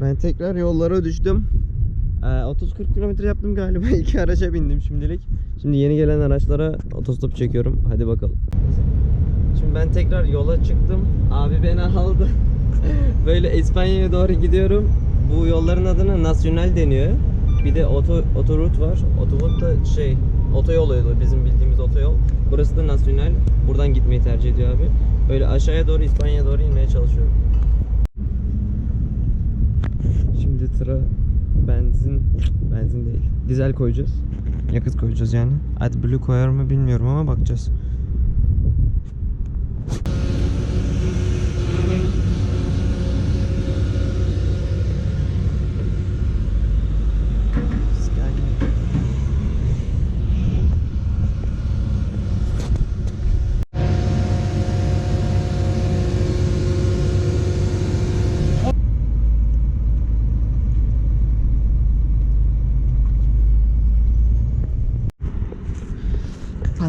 Ben tekrar yollara düştüm. Ee, 30-40 kilometre yaptım galiba. İki araca bindim şimdilik. Şimdi yeni gelen araçlara otostop çekiyorum. Hadi bakalım. Şimdi ben tekrar yola çıktım. Abi beni aldı. Böyle İspanya'ya doğru gidiyorum. Bu yolların adına nasyonel deniyor. Bir de oto, otorut var. Otorut da şey otoyol yolu bizim bildiğimiz otoyol. Burası da nasyonel. Buradan gitmeyi tercih ediyor abi. Böyle aşağıya doğru İspanya'ya doğru inmeye çalışıyorum. Şimdi tıra benzin benzin değil. Dizel koyacağız. Yakıt koyacağız yani. AdBlue koyar mı bilmiyorum ama bakacağız.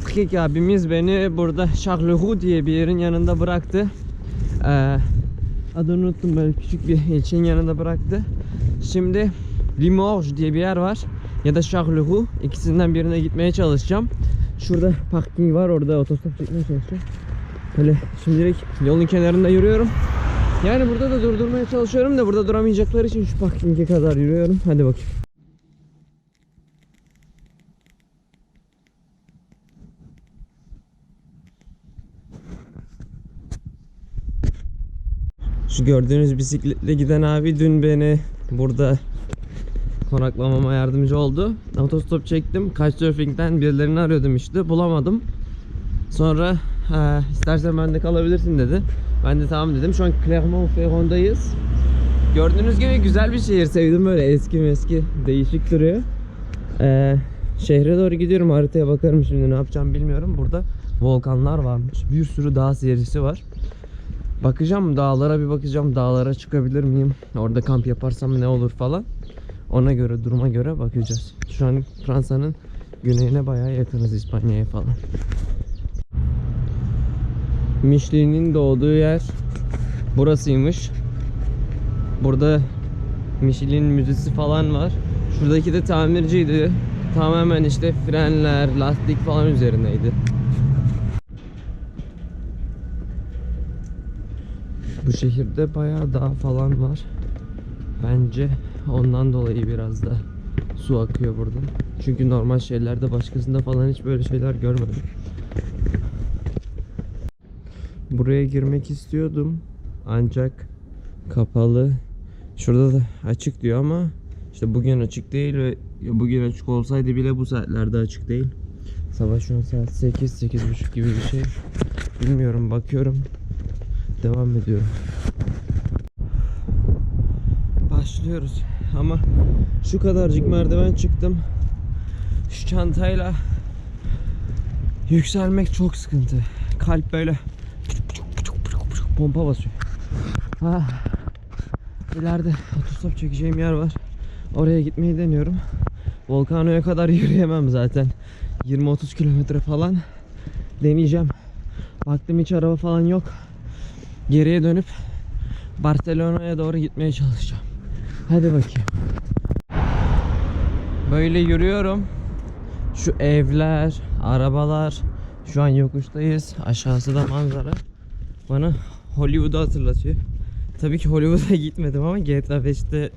Patrik abimiz beni burada Charleroi diye bir yerin yanında bıraktı. Ee, adını unuttum böyle küçük bir ilçenin yanında bıraktı. Şimdi Limoges diye bir yer var ya da Charleroi ikisinden birine gitmeye çalışacağım. Şurada parking var orada otostop çekmeye çalışacağım. Böyle şimdilik yolun kenarında yürüyorum. Yani burada da durdurmaya çalışıyorum da burada duramayacakları için şu parkinge kadar yürüyorum. Hadi bakayım. Şu gördüğünüz bisikletle giden abi dün beni burada konaklamama yardımcı oldu. Otostop çektim. Couchsurfing'den birilerini arıyordum işte. Bulamadım. Sonra "Ha, istersen bende kalabilirsin dedi. Ben de tamam dedim. Şu an Clermont-Ferrand'dayız. Gördüğünüz gibi güzel bir şehir. Sevdim böyle eski meski. Değişik duruyor. Ee, şehre doğru gidiyorum. Haritaya bakarım şimdi ne yapacağım bilmiyorum. Burada volkanlar varmış. Bir sürü dağ serisi var. Bakacağım dağlara bir bakacağım. Dağlara çıkabilir miyim? Orada kamp yaparsam ne olur falan. Ona göre duruma göre bakacağız. Şu an Fransa'nın güneyine bayağı yakınız İspanya'ya falan. Michelin'in doğduğu yer burasıymış. Burada Michelin müzesi falan var. Şuradaki de tamirciydi. Tamamen işte frenler, lastik falan üzerineydi. Bu şehirde bayağı dağ falan var. Bence ondan dolayı biraz da su akıyor buradan. Çünkü normal şeylerde başkasında falan hiç böyle şeyler görmedim. Buraya girmek istiyordum. Ancak kapalı. Şurada da açık diyor ama işte bugün açık değil ve bugün açık olsaydı bile bu saatlerde açık değil. Sabah şu an saat 8 8.30 gibi bir şey. Bilmiyorum bakıyorum. Devam ediyorum. Başlıyoruz. Ama şu kadarcık merdiven çıktım. Şu çantayla yükselmek çok sıkıntı. Kalp böyle pompa basıyor. Ha. İleride otostop çekeceğim yer var. Oraya gitmeyi deniyorum. Volcano'ya kadar yürüyemem zaten. 20-30 kilometre falan deneyeceğim. Baktım hiç araba falan yok. Geriye dönüp Barcelona'ya doğru gitmeye çalışacağım. Hadi bakayım. Böyle yürüyorum. Şu evler, arabalar. Şu an yokuştayız. Aşağısı da manzara. Bana Hollywood'u hatırlatıyor. Tabii ki Hollywood'a gitmedim ama GTA 5'te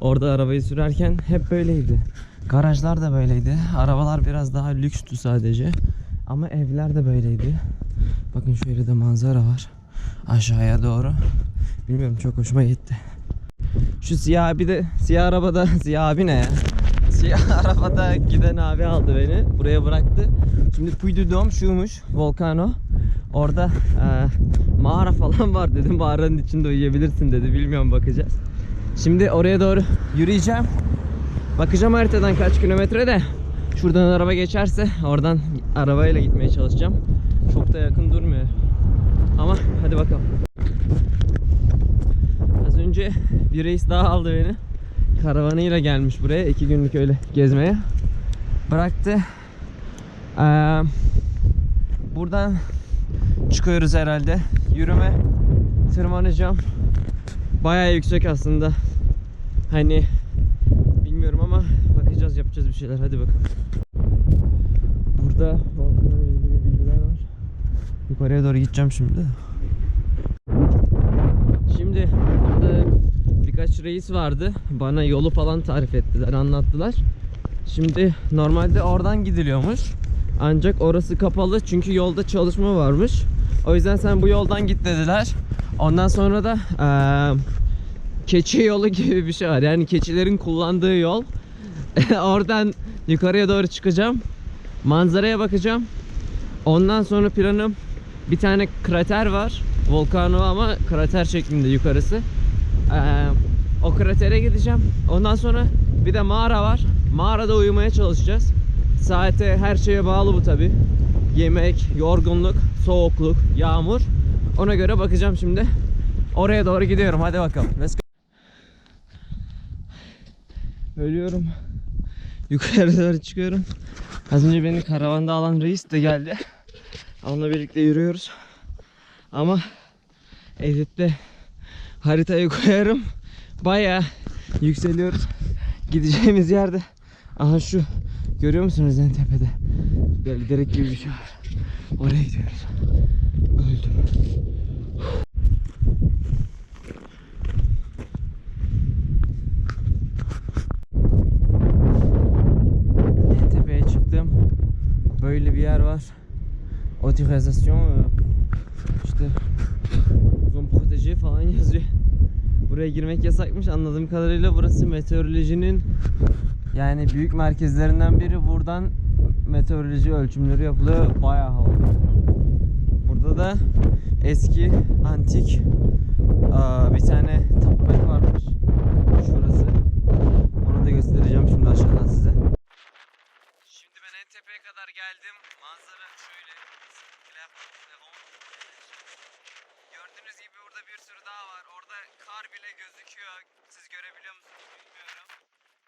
orada arabayı sürerken hep böyleydi. Garajlar da böyleydi. Arabalar biraz daha lükstü sadece. Ama evler de böyleydi. Bakın şöyle de manzara var. Aşağıya doğru. Bilmiyorum çok hoşuma gitti. Şu siyah abi de siyah arabada siyah abi ne ya? Siyah arabada giden abi aldı beni. Buraya bıraktı. Şimdi Puy du Dôme şuymuş. Volcano. Orada e, mağara falan var dedim. Mağaranın içinde uyuyabilirsin dedi. Bilmiyorum bakacağız. Şimdi oraya doğru yürüyeceğim. Bakacağım haritadan kaç kilometre de. Şuradan araba geçerse oradan arabayla gitmeye çalışacağım. Çok da yakın durmuyor. Ama hadi bakalım. Az önce bir reis daha aldı beni. Karavanıyla gelmiş buraya. iki günlük öyle gezmeye. Bıraktı. Ee, buradan çıkıyoruz herhalde. Yürüme tırmanacağım. Bayağı yüksek aslında. Hani bilmiyorum ama bakacağız yapacağız bir şeyler hadi bakalım. Burada Yukarıya doğru gideceğim şimdi. Şimdi burada birkaç reis vardı. Bana yolu falan tarif ettiler, anlattılar. Şimdi normalde oradan gidiliyormuş. Ancak orası kapalı çünkü yolda çalışma varmış. O yüzden sen bu yoldan git dediler. Ondan sonra da eee, keçi yolu gibi bir şey var. Yani keçilerin kullandığı yol. Oradan yukarıya doğru çıkacağım. Manzaraya bakacağım. Ondan sonra planım bir tane krater var. Volkano ama krater şeklinde yukarısı. Ee, o kratere gideceğim. Ondan sonra bir de mağara var. Mağarada uyumaya çalışacağız. Saate her şeye bağlı bu tabi. Yemek, yorgunluk, soğukluk, yağmur. Ona göre bakacağım şimdi. Oraya doğru gidiyorum. Hadi bakalım. Let's go. Ölüyorum. Yukarı doğru çıkıyorum. Az önce beni karavanda alan reis de geldi. Onunla birlikte yürüyoruz. Ama editte haritayı koyarım. Baya yükseliyoruz. Gideceğimiz yerde. Aha şu görüyor musunuz en tepede? Böyle direk gibi bir şey var. Oraya gidiyoruz. Öldüm. En tepeye çıktım. Böyle bir yer var. E, işte zone protégé falan yazıyor. Buraya girmek yasakmış. Anladığım kadarıyla burası meteorolojinin yani büyük merkezlerinden biri. Buradan meteoroloji ölçümleri yapılıyor. Bayağı havalı. Burada da eski antik bir tane tapınak varmış. Şurası. Onu da göstereceğim şimdi aşağıdan size. Şimdi ben en tepeye kadar geldim. Manzara şöyle. Gördüğünüz gibi burada bir sürü dağ var. Orada kar bile gözüküyor. Siz görebiliyor musunuz bilmiyorum.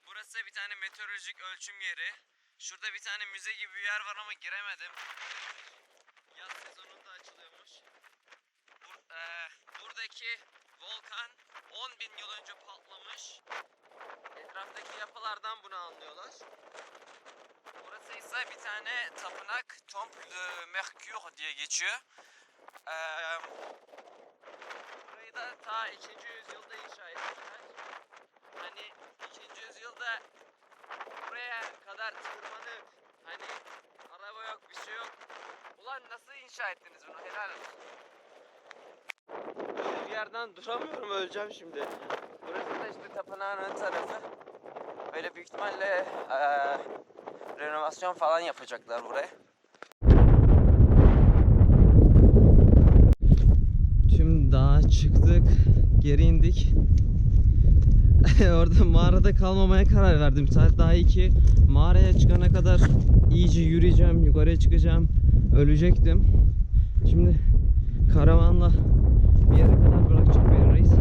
Burası bir tane meteorolojik ölçüm yeri. Şurada bir tane müze gibi bir yer var ama giremedim. Yaz sezonunda açılıyormuş. Bur- eee, buradaki volkan 10 bin yıl önce patlamış. Etraftaki yapılardan bunu anlıyorlar. Burası ise bir tane tapınak Temple de Mercure diye geçiyor. Eee burayı da ta 2. yüzyılda inşa etmişler. Hani 2. yüzyılda buraya kadar tırmanıp hani araba yok bir şey yok. Ulan nasıl inşa ettiniz bunu helal olsun. Bir yerden duramıyorum öleceğim şimdi. Burası da işte tapınağın ön tarafı. Böyle büyük ihtimalle eee renovasyon falan yapacaklar buraya. Tüm dağa çıktık, geri indik. Orada mağarada kalmamaya karar verdim. Saat daha 2. Mağaraya çıkana kadar iyice yürüyeceğim, yukarıya çıkacağım. Ölecektim. Şimdi karavanla bir yere kadar bırakacak beni reis.